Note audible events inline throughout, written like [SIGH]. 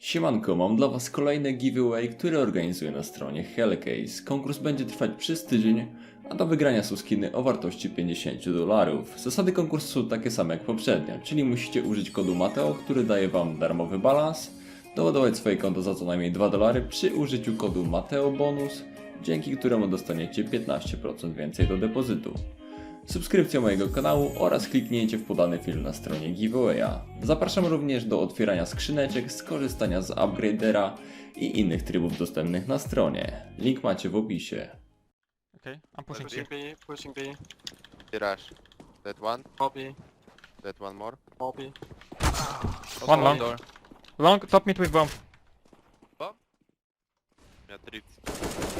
Siemanko, mam dla Was kolejny giveaway, który organizuję na stronie Hellcase. Konkurs będzie trwać przez tydzień, a do wygrania są skiny o wartości 50 dolarów. Zasady konkursu są takie same jak poprzednio, czyli musicie użyć kodu Mateo, który daje Wam darmowy balans, doładować swoje konto za co najmniej 2 dolary przy użyciu kodu Mateo Bonus, dzięki któremu dostaniecie 15% więcej do depozytu subskrypcja mojego kanału oraz kliknięcie w podany film na stronie giveawaya. Zapraszam również do otwierania skrzyneczek, skorzystania z upgradera i innych trybów dostępnych na stronie. Link macie w opisie. Okay, I'm pushing C. B, pushing B, Rush. That one, copy, that one more. copy. One long. Long, top mid with bomb. Yeah, drift.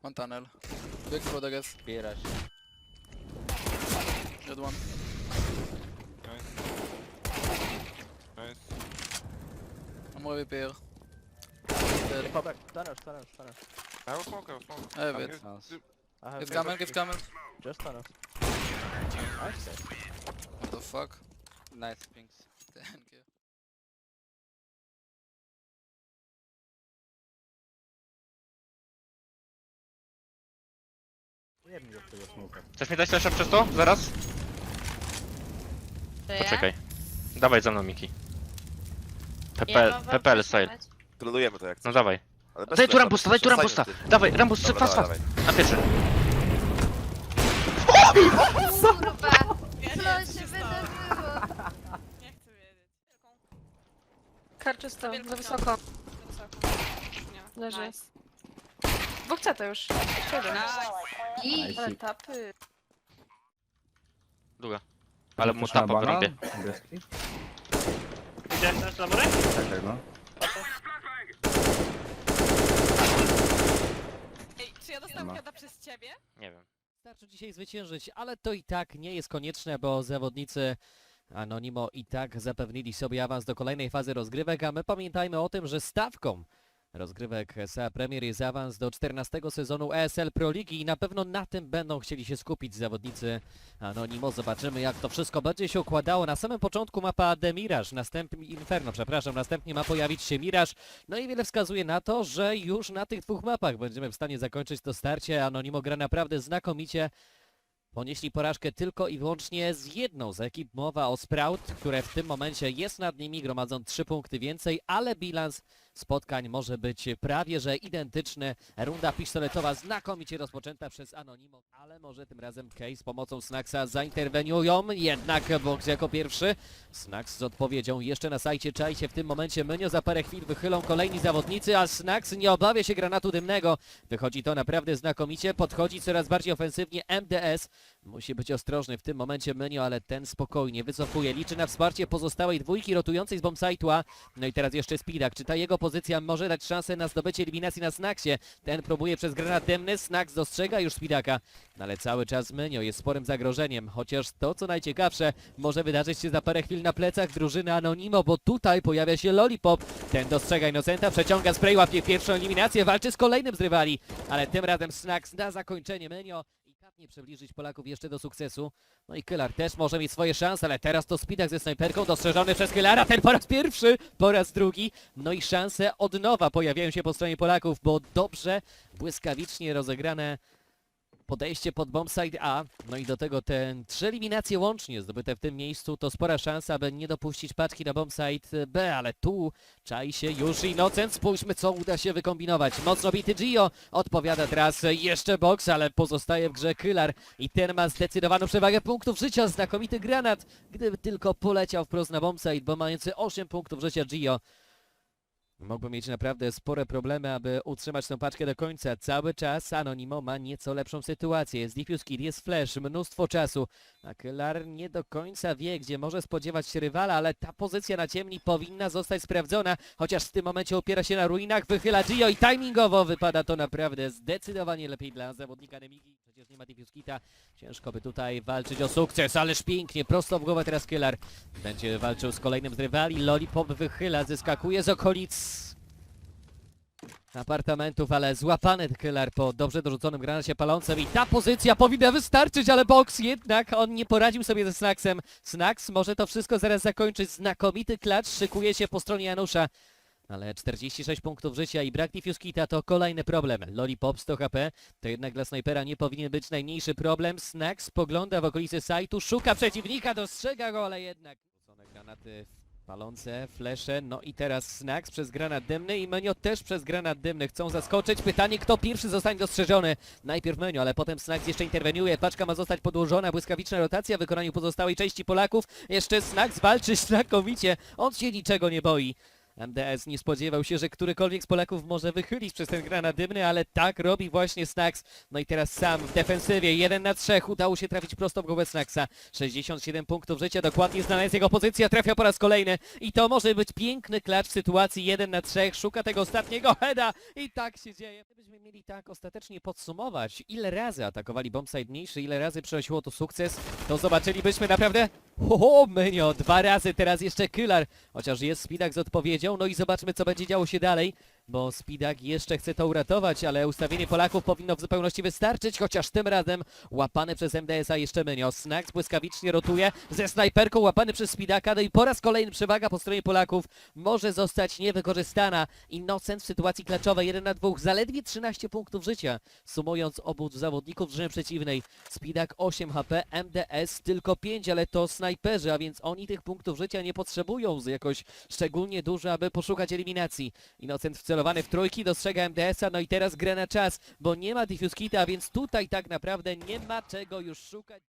Dead. One tunnel. Big road, I guess. B rush. Dead one. I'm AWP here. Dead. Fall back. Tunnels, tunnels, tunnels. I will smoke, I will smoke. I have it. Nice. I have Give camel, give camel. Just tunnels. Nice. What the fuck? Nice pinks. [LAUGHS] Thank you. Chcesz mi dać flasha przez to? Zaraz? Poczekaj. Dawaj za mną, Miki. PP, PPL style. Trolujemy to jak No dawaj. Ale bez Daj tu flasha, Rambusta, daj tu przestańmy Rambusta! tym. Dawaj, Rambus, Dobra, fast, fast! dawaj. Na pierwszy. Kurwa! Co się wydarzyło? Nie chcę wiedzieć. Karczysto, Wielką za wysoko. Wysoko. Nie. Leży. Nice. Dwóch CT już. Jeszcze jeden. Nice. I, ale tapy. Długa. Ale mu tapa w rąbie. Ej, czy ja dostałam heada przez ciebie? Nie wiem. Wystarczy dzisiaj zwyciężyć, ale to i tak nie jest konieczne, bo zawodnicy Anonimo i tak zapewnili sobie awans do kolejnej fazy rozgrywek, a my pamiętajmy o tym, że stawką rozgrywek SA Premier jest awans do 14 sezonu ESL Pro Ligi i na pewno na tym będą chcieli się skupić zawodnicy Anonimo. Zobaczymy jak to wszystko będzie się układało. Na samym początku mapa Demiraż, następnie Inferno, przepraszam, następnie ma pojawić się Miraż. No i wiele wskazuje na to, że już na tych dwóch mapach będziemy w stanie zakończyć to starcie. Anonimo gra naprawdę znakomicie. Ponieśli porażkę tylko i wyłącznie z jedną z ekip. Mowa o Sprout, które w tym momencie jest nad nimi, gromadzą trzy punkty więcej, ale bilans spotkań może być prawie że identyczny. Runda pistoletowa znakomicie rozpoczęta przez Anonimo, ale może tym razem Case z pomocą Snacksa zainterweniują. Jednak Box jako pierwszy. Snacks z odpowiedzią jeszcze na sajcie czajcie. W tym momencie Mynio za parę chwil wychylą kolejni zawodnicy, a Snacks nie obawia się granatu dymnego. Wychodzi to naprawdę znakomicie, podchodzi coraz bardziej ofensywnie MDS. Musi być ostrożny w tym momencie Mynio, ale ten spokojnie wycofuje. Liczy na wsparcie pozostałej dwójki rotującej z bombsite'a. No i teraz jeszcze Speedak. Czy ta jego pozycja może dać szansę na zdobycie eliminacji na Snacksie? Ten próbuje przez granat dymny. Snacks dostrzega już Speedaka. No ale cały czas Mynio jest sporym zagrożeniem. Chociaż to, co najciekawsze, może wydarzyć się za parę chwil na plecach drużyny Anonimo, bo tutaj pojawia się Lollipop. Ten dostrzega Innocenta, przeciąga spray, łapie pierwszą eliminację, walczy z kolejnym z rywali. Ale tym razem Snacks na zakończenie Menio kapnie przybliżyć Polaków jeszcze do sukcesu. No i Kylar też może mieć swoje szanse, ale teraz to Spidak ze snajperką dostrzeżony przez Kylara, ten po raz pierwszy, po raz drugi. No i szanse od nowa pojawiają się po stronie Polaków, bo dobrze, błyskawicznie rozegrane podejście pod bombsite A, no i do tego te trzy eliminacje łącznie zdobyte w tym miejscu, to spora szansa, aby nie dopuścić paczki na bombsite B, ale tu czai się już Innocent, spójrzmy co uda się wykombinować. Mocno bity Gio, odpowiada teraz jeszcze box, ale pozostaje w grze Kylar. I ten ma zdecydowaną przewagę punktów życia, znakomity granat, gdyby tylko poleciał wprost na bombsite, bo mający 8 punktów życia Gio Mógłby mieć naprawdę spore problemy, aby utrzymać tę paczkę do końca. Cały czas Anonimo ma nieco lepszą sytuację. Jest Diffuse Kid, jest Flash, mnóstwo czasu. A Kylar nie do końca wie, gdzie może spodziewać się rywala, ale ta pozycja na ciemni powinna zostać sprawdzona, chociaż w tym momencie opiera się na ruinach, wychyla Gio i timingowo wypada to naprawdę zdecydowanie lepiej dla zawodnika Nemigi. Nie ma Diffuse Kita. Ciężko by tutaj walczyć o sukces, ależ pięknie, prosto w głowę teraz Kylar. Będzie walczył z kolejnym z rywali. Lollipop wychyla, zyskakuje z okolic apartamentów, ale złapany Kylar po dobrze dorzuconym granacie palącym i ta pozycja powinna wystarczyć, ale Box jednak on nie poradził sobie ze Snacksem. Snacks może to wszystko zaraz zakończyć. Znakomity klacz szykuje się po stronie Janusza. Ale 46 punktów życia i brak Diffuse Kita to kolejny problem. Lollipop 100 HP to jednak dla snajpera nie powinien być najmniejszy problem. Snacks spogląda w okolicy sajtu, szuka przeciwnika, dostrzega go, ale jednak... Granaty palące, flesze, no i teraz Snacks przez granat dymny i Menio też przez granat dymny. Chcą zaskoczyć. Pytanie, kto pierwszy zostanie dostrzeżony. Najpierw Menio, ale potem Snacks jeszcze interweniuje. Paczka ma zostać podłożona, błyskawiczna rotacja w wykonaniu pozostałej części Polaków. Jeszcze Snacks walczy znakomicie. On się niczego nie boi. MDS nie spodziewał się, że którykolwiek z Polaków może wychylić przez ten granat dymny, ale tak robi właśnie Snacks. No i teraz sam w defensywie, 1 na 3, udało się trafić prosto w głowę Snacksa. 67 punktów życia, dokładnie znana jest jego pozycja, trafia po raz kolejny i to może być piękny klacz w sytuacji 1 na 3, szuka tego ostatniego heada i tak się dzieje. Gdybyśmy mieli tak ostatecznie podsumować, ile razy atakowali bombsite mniejszy, ile razy przynosiło to sukces, to zobaczylibyśmy naprawdę Oho, Menio, dwa razy, teraz jeszcze Kylar. Chociaż jest Spidak z odpowiedzią, no i zobaczmy co będzie działo się dalej. Bo Spidak jeszcze chce to uratować, ale ustawienie Polaków powinno w zupełności wystarczyć, chociaż tym razem łapany przez MDS-a jeszcze Menio. Snacks błyskawicznie rotuje ze snajperką łapany przez Spidaka, no i po raz kolejny przewaga po stronie Polaków może zostać niewykorzystana. Innocent w sytuacji klaczowej 1 na 2, zaledwie 13 punktów życia, sumując obu zawodników drużyny przeciwnej. Spidak 8 HP, MDS tylko 5, ale to snajperzy, a więc oni tych punktów życia nie potrzebują jakoś szczególnie dużo, aby poszukać eliminacji. Innocent wcelowany w trójki, dostrzega MDS-a, no i teraz grę na czas, bo nie ma Diffuse Kita, więc tutaj tak naprawdę nie ma czego już szukać.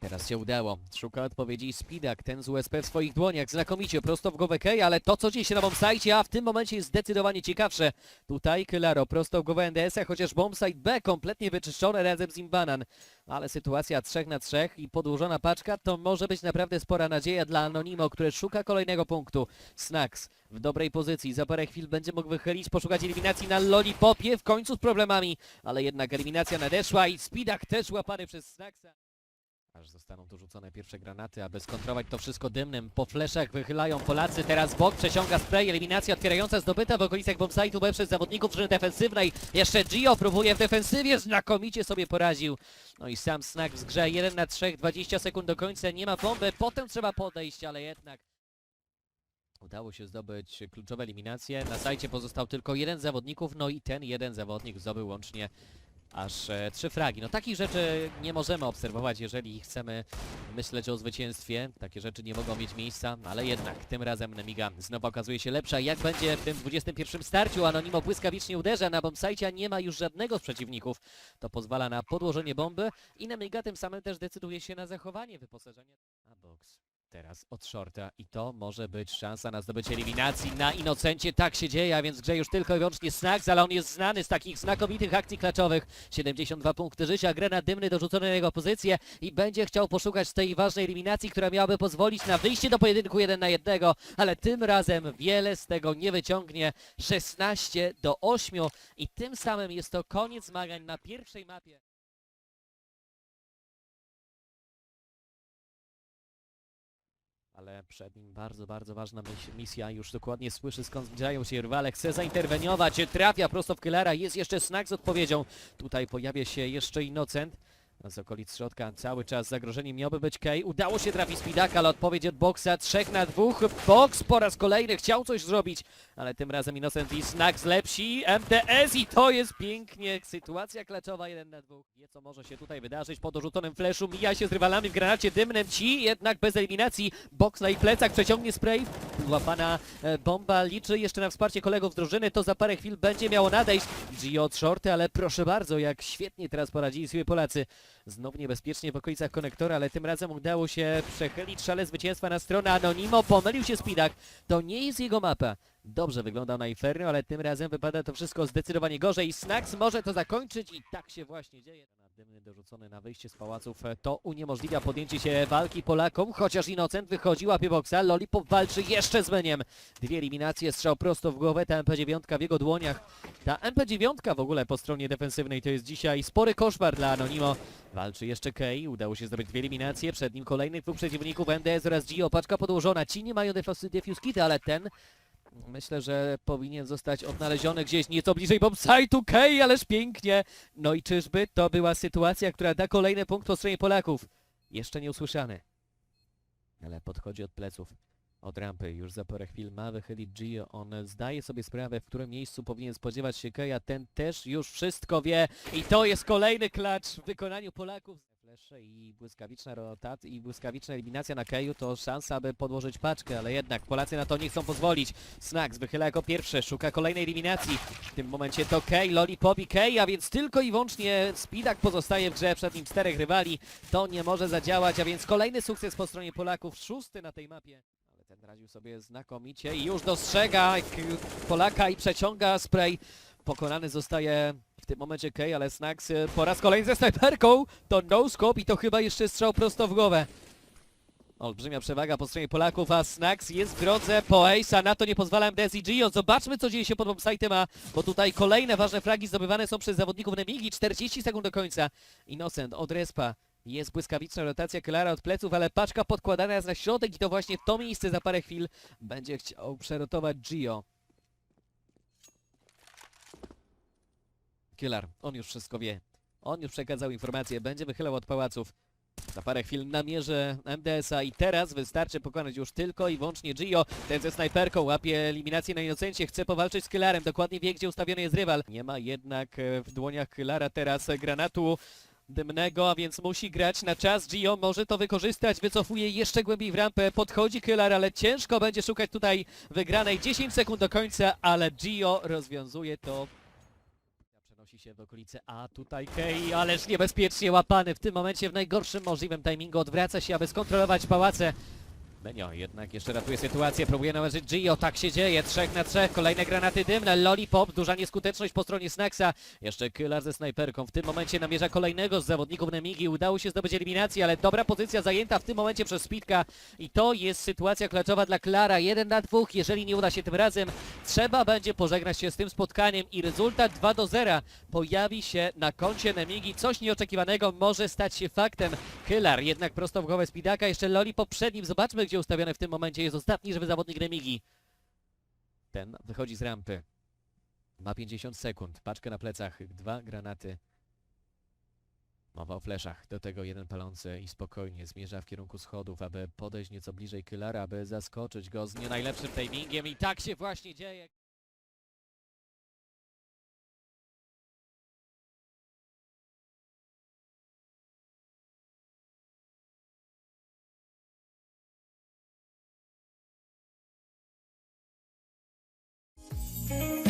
Teraz się udało. Szuka odpowiedzi Spidak, ten z USP w swoich dłoniach, znakomicie, prosto w głowę Kej, ale to co dzieje się na bombsite, a w tym momencie jest zdecydowanie ciekawsze. Tutaj Kylaro, prosto w głowę NDS-a, chociaż bombsite B kompletnie wyczyszczone razem z Imbanan. Ale sytuacja 3 na 3 i podłożona paczka to może być naprawdę spora nadzieja dla Anonimo, które szuka kolejnego punktu. Snacks w dobrej pozycji, za parę chwil będzie mógł wychylić, poszukać eliminacji na Lollipopie, w końcu z problemami, ale jednak eliminacja nadeszła i Spidak też łapany przez Snacksa. Aż zostaną tu rzucone pierwsze granaty, aby skontrować to wszystko dymnym. Po fleszach wychylają Polacy, teraz bok przeciąga spray, eliminacja otwierająca zdobyta w okolicach bombsite'u B przez zawodników drużyny defensywnej. Jeszcze Gio próbuje w defensywie, znakomicie sobie poraził. No i sam Snack w grze 1 na 3, 20 sekund do końca, nie ma bomby, potem trzeba podejść, ale jednak Udało się zdobyć kluczowe eliminacje. Na sajcie pozostał tylko jeden zawodników, no i ten jeden zawodnik zdobył łącznie aż e, trzy fragi. No takich rzeczy nie możemy obserwować, jeżeli chcemy myśleć o zwycięstwie. Takie rzeczy nie mogą mieć miejsca, ale jednak tym razem Nemiga znowu okazuje się lepsza. Jak będzie w tym 21 starciu? Anonimo błyskawicznie uderza na bombsite, a nie ma już żadnego z przeciwników. To pozwala na podłożenie bomby i Nemiga tym samym też decyduje się na zachowanie wyposażenia. A box teraz od shorta i to może być szansa na zdobycie eliminacji na Inocencie. Tak się dzieje, a więc grze już tylko i wyłącznie Snacks, ale on jest znany z takich znakomitych akcji klaczowych. 72 punkty życia, granat dymny dorzucony na jego pozycję i będzie chciał poszukać tej ważnej eliminacji, która miałaby pozwolić na wyjście do pojedynku 1 na 1, ale tym razem wiele z tego nie wyciągnie. 16 do 8 i tym samym jest to koniec zmagań na pierwszej mapie. Ale przed nim bardzo, bardzo ważna mis- misja. Już dokładnie słyszy skąd zbliżają się rywale. Chce zainterweniować. Trafia prosto w Kylara. Jest jeszcze Snack z odpowiedzią. Tutaj pojawia się jeszcze Innocent. Z okolic środka cały czas zagrożeniem miałby być Kay. Udało się trafić Spidaka, ale odpowiedź od Boxa 3 na 2. Box po raz kolejny chciał coś zrobić, ale tym razem Innocent i Snax lepsi, MTS i to jest pięknie, sytuacja klaczowa 1 na 2. Wie co może się tutaj wydarzyć, po dorzuconym flashu mija się z rywalami w granacie dymnym, ci jednak bez eliminacji, box na ich plecach, przeciągnie spray, łapana e, bomba, liczy jeszcze na wsparcie kolegów z drużyny, to za parę chwil będzie miało nadejść, Gio od shorty, ale proszę bardzo, jak świetnie teraz poradzili sobie Polacy. Znów niebezpiecznie w okolicach konektora, ale tym razem udało się przechylić szale zwycięstwa na stronę Anonimo. Pomylił się Spidak. To nie jest jego mapa. Dobrze wyglądał na Inferno, ale tym razem wypada to wszystko zdecydowanie gorzej. Snax może to zakończyć i tak się właśnie dzieje. Dymny dorzucony na wyjście z pałaców e, to uniemożliwia podjęcie się walki Polakom, chociaż Innocent wychodzi, łapie boksa, Lollipop walczy jeszcze z Meniem. Dwie eliminacje, strzał prosto w głowę, ta MP9 w jego dłoniach. Ta MP9 w ogóle po stronie defensywnej to jest dzisiaj spory koszmar dla Anonimo. Walczy jeszcze Kei, udało się zdobyć dwie eliminacje, przed nim kolejnych dwóch przeciwników MDS oraz Gio, paczka podłożona, ci nie mają defus- defuse kity, ale ten myślę, że powinien zostać odnaleziony gdzieś nieco bliżej bombsite'u Kei, ależ pięknie! No i czyżby to była sytuacja, która da kolejny punkt po stronie Polaków? Jeszcze nie usłyszany. Ale podchodzi od pleców. Od rampy już za parę chwil ma wychylić Gio. On zdaje sobie sprawę, w którym miejscu powinien spodziewać się Keja. Ten też już wszystko wie. I to jest kolejny klacz w wykonaniu Polaków. Flesze i błyskawiczna rotat i błyskawiczna eliminacja na Keju to szansa, aby podłożyć paczkę, ale jednak Polacy na to nie chcą pozwolić. Snax wychyla jako pierwszy, szuka kolejnej eliminacji. W tym momencie to Kej, Lollipop i Kej, a więc tylko i wyłącznie Speedak pozostaje w grze, przed nim czterech rywali. To nie może zadziałać, a więc kolejny sukces po stronie Polaków, szósty na tej mapie. Ten radził sobie znakomicie i już dostrzega Polaka i przeciąga spray. Pokonany zostaje w tym momencie Kej, ale Snax y, po raz kolejny ze snajperką. To no scope i to chyba jeszcze strzał prosto w głowę. Olbrzymia przewaga po stronie Polaków, a Snax jest w drodze po Ace'a, na to nie pozwala MDS i Gio. Zobaczmy co dzieje się pod bombsite'em, bo tutaj kolejne ważne fragi zdobywane są przez zawodników Nemigi. 40 sekund do końca. Innocent od respa. Jest błyskawiczna rotacja Klara od pleców, ale paczka podkładana jest na środek i to właśnie to miejsce za parę chwil będzie chciał przerotować Gio. Killer, on już wszystko wie. On już przekazał informacje, będzie wychylał od pałaców. Za parę chwil namierzę MDS-a i teraz wystarczy pokonać już tylko i wyłącznie Gio. Ten ze snajperką łapie eliminację na inocencie, chce powalczyć z Killarem, dokładnie wie gdzie ustawiony jest rywal. Nie ma jednak e, w dłoniach Killara teraz granatu dymnego, a więc musi grać na czas. Gio może to wykorzystać, wycofuje jeszcze głębiej w rampę, podchodzi Killar, ale ciężko będzie szukać tutaj wygranej. 10 sekund do końca, ale Gio rozwiązuje to się w okolice A, tutaj Kei, ależ niebezpiecznie łapany w tym momencie w najgorszym możliwym timingu. Odwraca się, aby skontrolować pałace. Benio jednak jeszcze ratuje sytuację, próbuje nałożyć Gio, tak się dzieje, trzech na trzech, kolejne granaty dymne, Lollipop, duża nieskuteczność po stronie Snaxa, jeszcze Killer ze snajperką, w tym momencie namierza kolejnego z zawodników Nemigi, udało się zdobyć eliminację, ale dobra pozycja zajęta w tym momencie przez Speedka i to jest sytuacja klaczowa dla Klara, jeden na dwóch, jeżeli nie uda się tym razem, trzeba będzie pożegnać się z tym spotkaniem i rezultat 2 do 0 pojawi się na koncie Nemigi, coś nieoczekiwanego może stać się faktem, Killer jednak prosto w głowę Speedaka, jeszcze Lollipop przed nim, zobaczmy gdzie ustawiony w tym momencie jest ostatni żywy zawodnik Remigi. Ten wychodzi z rampy. Ma 50 sekund, paczkę na plecach, dwa granaty. Mowa o fleszach, do tego jeden palący i spokojnie zmierza w kierunku schodów, aby podejść nieco bliżej Kylara, aby zaskoczyć go z nie najlepszym timingiem i tak się właśnie dzieje. Hey.